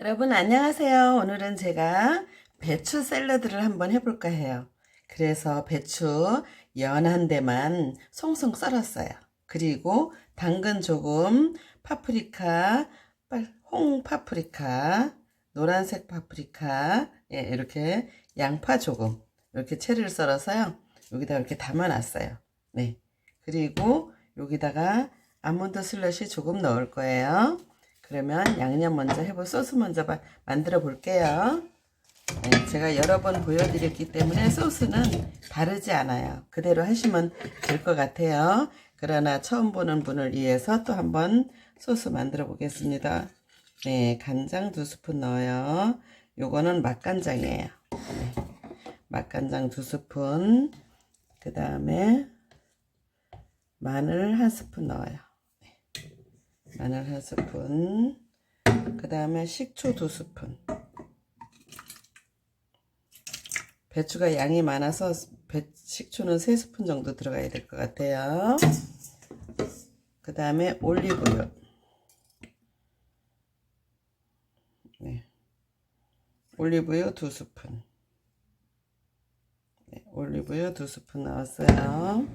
여러분 안녕하세요. 오늘은 제가 배추 샐러드를 한번 해볼까 해요. 그래서 배추 연한 데만 송송 썰었어요. 그리고 당근 조금, 파프리카, 빨- 홍 파프리카, 노란색 파프리카, 예, 이렇게 양파 조금, 이렇게 채를 썰어서요. 여기다 이렇게 담아놨어요. 네. 그리고 여기다가 아몬드 슬러시 조금 넣을 거예요. 그러면 양념 먼저 해볼 소스 먼저 마- 만들어 볼게요. 네, 제가 여러 번 보여드렸기 때문에 소스는 다르지 않아요. 그대로 하시면 될 것 같아요. 그러나 처음 보는 분을 위해서 또 한번 소스 만들어 보겠습니다. 네, 간장 두 스푼 넣어요. 요거는 맛간장이에요. 네, 맛간장 두 스푼. 그 다음에 마늘 한 스푼 넣어요. 마늘 한 스푼. 그 다음에 식초 두 스푼. 배추가 양이 많아서 배, 식초는 세 스푼 정도 들어가야 될 것 같아요. 그 다음에 올리브유. 네. 올리브유 두 스푼. 네, 올리브유 두 스푼 넣었어요.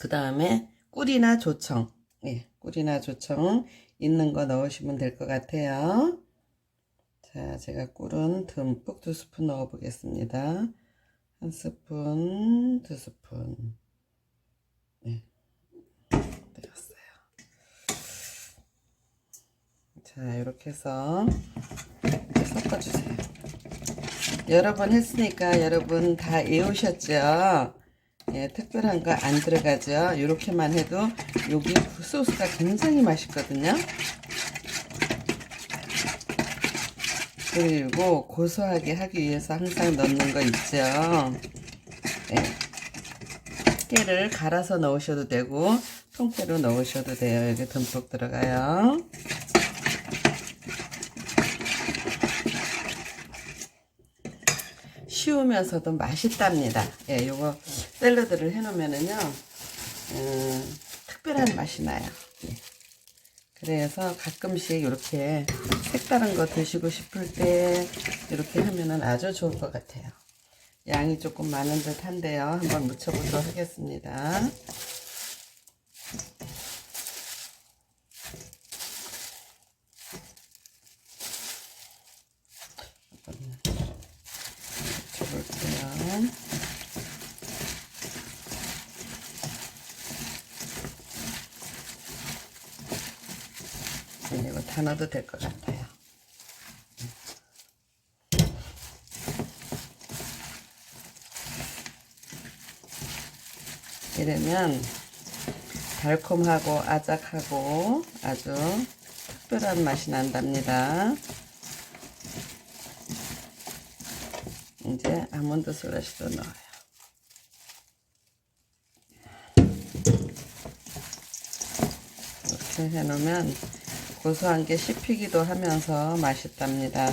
그 다음에 꿀이나 조청, 예, 꿀이나 조청 있는 거 넣으시면 될 것 같아요. 자, 제가 꿀은 듬뿍 두 스푼 넣어 보겠습니다. 한 스푼, 두 스푼. 네, 되었어요. 자, 이렇게 해서 섞어주세요. 여러 번 했으니까 여러분 다 외우셨죠? 예, 특별한 거 안 들어가죠. 이렇게만 해도 여기 소스가 굉장히 맛있거든요. 그리고 고소하게 하기 위해서 항상 넣는 거 있죠. 예. 깨를 갈아서 넣으셔도 되고 통깨로 넣으셔도 돼요. 여기 듬뿍 들어가요. 쉬우면서도 맛있답니다. 예, 요거 샐러드를 해놓으면은요, 음, 특별한 맛이 나요. 예. 그래서 가끔씩 이렇게 색다른 거 드시고 싶을 때 이렇게 하면은 아주 좋을 것 같아요. 양이 조금 많은 듯 한데요. 한번 묻혀보도록 하겠습니다. 묻혀볼게요. 네, 이거 다 넣어도 될 것 같아요. 이러면 달콤하고 아작하고 아주 특별한 맛이 난답니다. 이제 아몬드 슬러시도 넣어요. 이렇게 해놓으면 고소한 게 씹히기도 하면서 맛있답니다.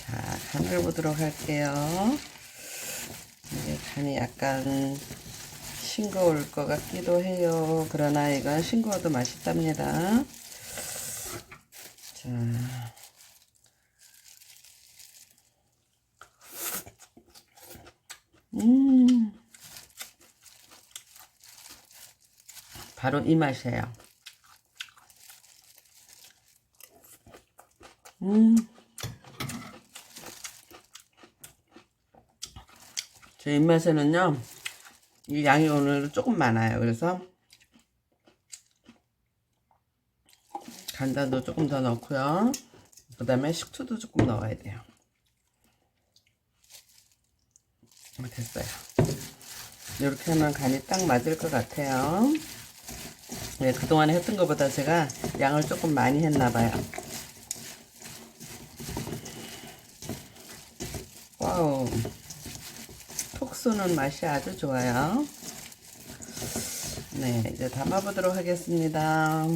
자, 간을 보도록 할게요. 이게 간이 약간 싱거울 것 같기도 해요. 그러나 이건 싱거워도 맛있답니다. 자. 음. 바로 이 맛이에요. 음. 제 입맛에는요, 이 양이 오늘 조금 많아요. 그래서 간장도 조금 더 넣고요. 그 다음에 식초도 조금 넣어야 돼요. 어, 됐어요. 이렇게 하면 간이 딱 맞을 것 같아요. 네, 그동안에 했던 것보다 제가 양을 조금 많이 했나 봐요. 와우. 톡 쏘는 맛이 아주 좋아요. 네, 이제 담아보도록 하겠습니다.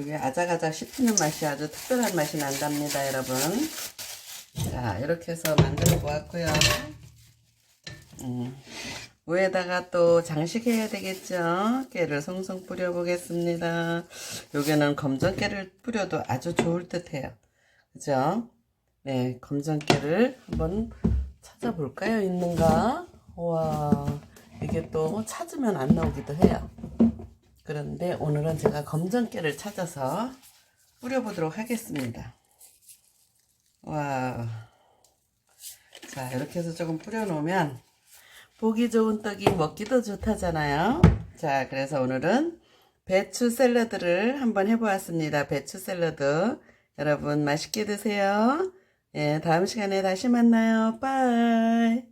여기 아작아작 씹히는 맛이 아주 특별한 맛이 난답니다, 여러분. 자, 이렇게 해서 만들어 보았고요. 음, 위에다가 또 장식해야 되겠죠? 깨를 송송 뿌려 보겠습니다. 여기는 검정깨를 뿌려도 아주 좋을 듯 해요. 그죠? 네, 검정깨를 한번 찾아볼까요? 있는가? 와, 이게 또 찾으면 안 나오기도 해요. 그런데 오늘은 제가 검정깨를 찾아서 뿌려보도록 하겠습니다. 와. 자, 이렇게 해서 조금 뿌려놓으면 보기 좋은 떡이 먹기도 좋다잖아요. 자, 그래서 오늘은 배추 샐러드를 한번 해보았습니다. 배추 샐러드. 여러분 맛있게 드세요. 예, 다음 시간에 다시 만나요. 빠이.